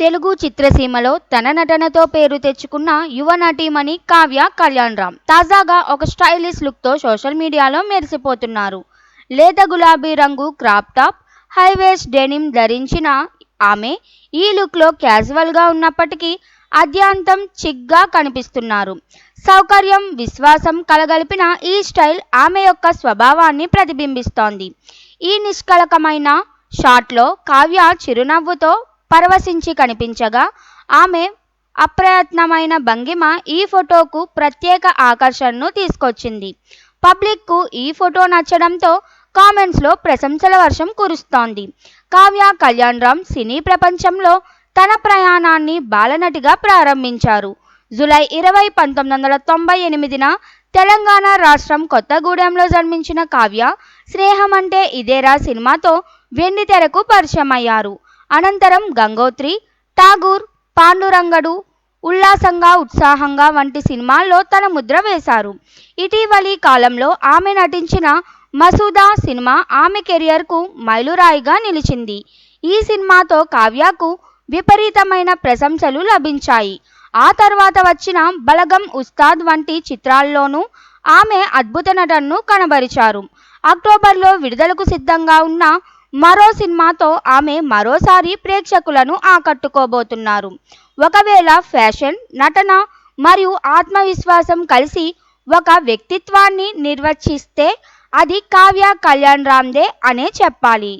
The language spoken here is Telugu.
తెలుగు చిత్రసీమలో తన నటనతో పేరు తెచ్చుకున్న యువ నటీమణి కావ్య కళ్యాణ్ రామ్. తాజాగా ఒక స్టైలిష్ లుక్తో సోషల్ మీడియాలో మెరిసిపోతున్నారు. లేత గులాబీ రంగు క్రాప్ టాప్ హైవేస్ట్ డెనిమ్ ధరించిన ఆమె ఈ లుక్లో క్యాజువల్గా ఉన్నప్పటికీ అద్యాంతం చిక్గా కనిపిస్తున్నారు. సౌకర్యం విశ్వాసం కలగలిపిన ఈ స్టైల్ ఆమె యొక్క స్వభావాన్ని ప్రతిబింబిస్తోంది. ఈ నిష్కలకమైన షాట్లో కావ్య చిరునవ్వుతో పరవశించి కనిపించగా ఆమె అప్రయత్నమైన భంగిమ ఈ ఫోటోకు ప్రత్యేక ఆకర్షణను తీసుకొచ్చింది. పబ్లిక్కు ఈ ఫోటో నచ్చడంతో కామెంట్స్లో ప్రశంసల వర్షం కురుస్తోంది. కావ్య కళ్యాణ్ రామ్ సినీ ప్రపంచంలో తన ప్రయాణాన్ని బాలనటిగా ప్రారంభించారు. జూలై ఇరవై పంతొమ్మిది వందల తొంభై ఎనిమిదిన తెలంగాణ రాష్ట్రం కొత్తగూడెంలో జన్మించిన కావ్య స్నేహం అంటే ఇదేరా సినిమాతో వెండితెరకు పరిచయం అయ్యారు అనంతరం గంగోత్రి ఠాగూర్ పాండురంగడు ఉల్లాసంగా ఉత్సాహంగా వంటి సినిమాల్లో తన ముద్ర వేశారు. ఇటీవలి కాలంలో ఆమె నటించిన మసూదా సినిమా ఆమె కెరియర్కు మైలురాయిగా నిలిచింది. ఈ సినిమాతో కావ్యకు విపరీతమైన ప్రశంసలు లభించాయి. ఆ తర్వాత వచ్చిన బలగం ఉస్తాద్ వంటి చిత్రాల్లోనూ ఆమె అద్భుత నటనను కనబరిచారు. అక్టోబర్లో విడుదలకు సిద్ధంగా ఉన్న మరో సినిమాతో ఆమె మరోసారి ప్రేక్షకులను ఆకట్టుకోబోతున్నారు. ఒకవేళ ఫ్యాషన్ నటన మరియు ఆత్మవిశ్వాసం కలిసి ఒక వ్యక్తిత్వాన్ని నిర్వచిస్తే అది కావ్య కళ్యాణ్ రామ్దే అనే చెప్పాలి.